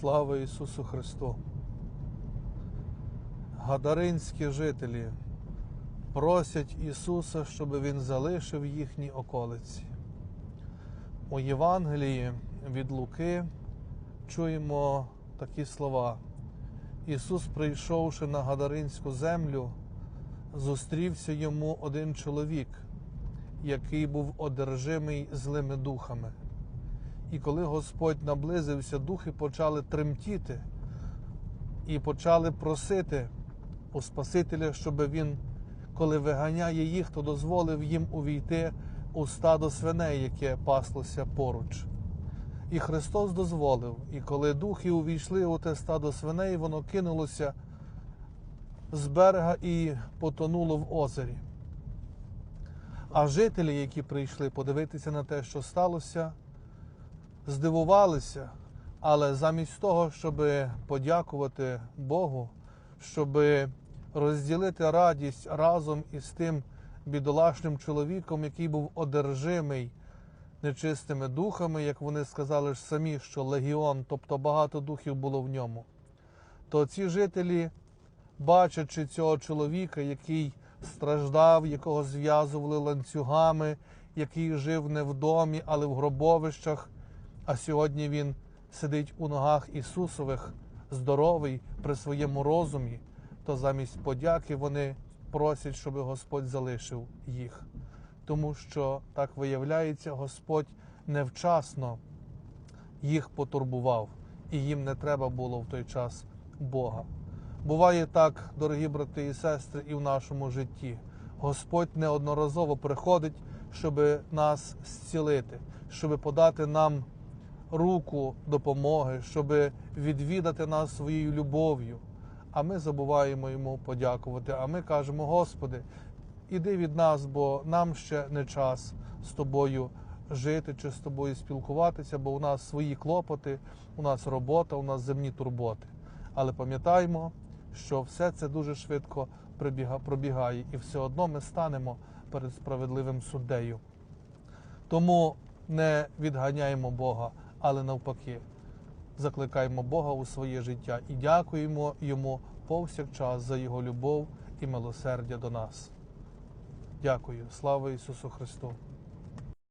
Слава Ісусу Христу! Гадаринські жителі просять Ісуса, щоб Він залишив їхні околиці. У Євангелії від Луки чуємо такі слова. Ісус, прийшовши на Гадаринську землю, зустрівся йому один чоловік, який був одержимий злими духами. І коли Господь наблизився, духи почали тремтіти і почали просити у Спасителя, щоб він, коли виганяє їх, то дозволив їм увійти у стадо свиней, яке паслося поруч. І Христос дозволив. І коли духи увійшли у те стадо свиней, воно кинулося з берега і потонуло в озері. А жителі, які прийшли подивитися на те, що сталося, здивувалися, але замість того, щоб подякувати Богу, щоб розділити радість разом із тим бідолашним чоловіком, який був одержимий нечистими духами, як вони сказали ж самі, що легіон, тобто багато духів було в ньому, то ці жителі, бачачи цього чоловіка, який страждав, якого зв'язували ланцюгами, який жив не в домі, але в гробовищах, а сьогодні він сидить у ногах Ісусових, здоровий при своєму розумі, то замість подяки вони просять, щоб Господь залишив їх. Тому що так виявляється, Господь невчасно їх потурбував, і їм не треба було в той час Бога. Буває так, дорогі брати і сестри, і в нашому житті. Господь неодноразово приходить, щоб нас зцілити, щоб подати нам руку допомоги, щоб відвідати нас своєю любов'ю. А ми забуваємо йому подякувати. А ми кажемо, Господи, іди від нас, бо нам ще не час з тобою жити чи з тобою спілкуватися, бо у нас свої клопоти, у нас робота, у нас земні турботи. Але пам'ятаймо, що все це дуже швидко пробігає, і все одно ми станемо перед справедливим суддею. Тому не відганяємо Бога, але навпаки, закликаємо Бога у своє життя і дякуємо Йому повсякчас за Його любов і милосердя до нас. Дякую. Слава Ісусу Христу!